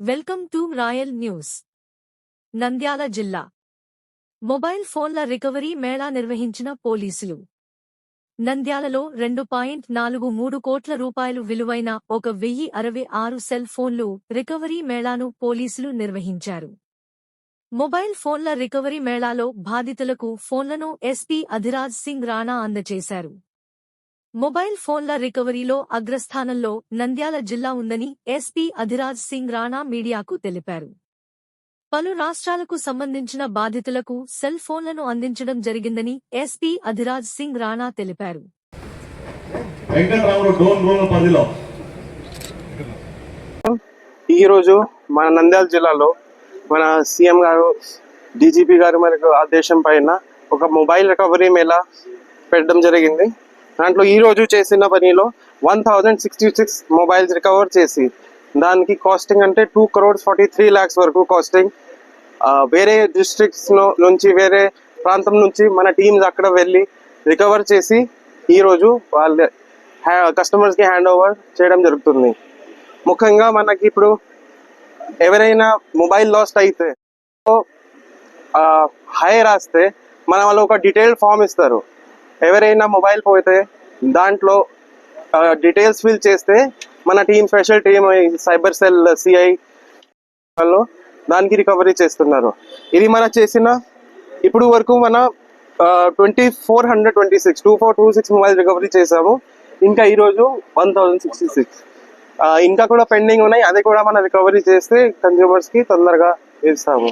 Welcome to royal news. Nandyal జిల్లా. Mobile ఫోన్ల recovery Mela నిర్వహించిన పోలీసులు. నంద్యాలలో రెండు పాయింట్ నాలుగు మూడు కోట్ల రూపాయలు విలువైన ఒక వెయ్యి అరవై ఆరు సెల్ ఫోన్లు రికవరీ మేళాను పోలీసులు నిర్వహించారు. మొబైల్ ఫోన్ల రికవరీ మేళాలో బాధితులకు ఫోన్లను ఎస్పీ అధిరాజ్ సింగ్ రాణా అందజేశారు. మొబైల్ ఫోన్ల రికవరీలో అగ్రస్థానంలో నంద్యాల జిల్లా ఉందని ఎస్పీ అధిరాజ్ సింగ్ రాణా మీడియాకు తెలిపారు. పలు రాష్ట్రాలకు సంబంధించిన బాధితులకు సెల్ ఫోన్లను అందించడం జరిగిందని ఎస్పీ అధిరాజ్ సింగ్ రాణా తెలిపారు. ఈరోజు మన నంద్యాల జిల్లాలో మన సీఎం గారు డీజీపీ గారు మనకు ఆదేశం పైన ఒక మొబైల్ రికవరీ మేళా పెట్టడం జరిగింది. దాంట్లో ఈ రోజు చేసిన పనిలో one thousand sixty six mobiles recover చేసి దానికి కాస్టింగ్ అంటే two crores forty three lakhs వరకు కాస్టింగ్ వేరే డిస్ట్రిక్ట్స్ నుంచి వేరే ప్రాంతం నుంచి మన టీమ్స్ అక్కడ వెళ్ళి రికవర్ చేసి ఈరోజు వాళ్ళ కస్టమర్స్కి హ్యాండ్ ఓవర్ చేయడం జరుగుతుంది. ముఖ్యంగా మనకి ఇప్పుడు ఎవరైనా మొబైల్ లాస్ట్ అయితే హై రాస్తే మన వాళ్ళు ఒక డీటెయిల్ ఫామ్ ఇస్తారు. ఎవరైనా మొబైల్ పోతే దాంట్లో డీటెయిల్స్ ఫిల్ చేస్తే మన team special team cyber cell CI వాళ్ళు దానికి రికవరీ చేస్తున్నారు. ఇది మన చేసిన ఇప్పుడు వరకు మన twenty four hundred twenty six two four two six mobile recovery చేసాము ఇంకా ఈరోజు వన్ థౌజండ్ సిక్స్టీ సిక్స్ ఇంకా కూడా పెండింగ్ ఉన్నాయి. అది కూడా మనం రికవరీ చేస్తే కన్జ్యూమర్స్కి తొందరగా ఇస్తాము.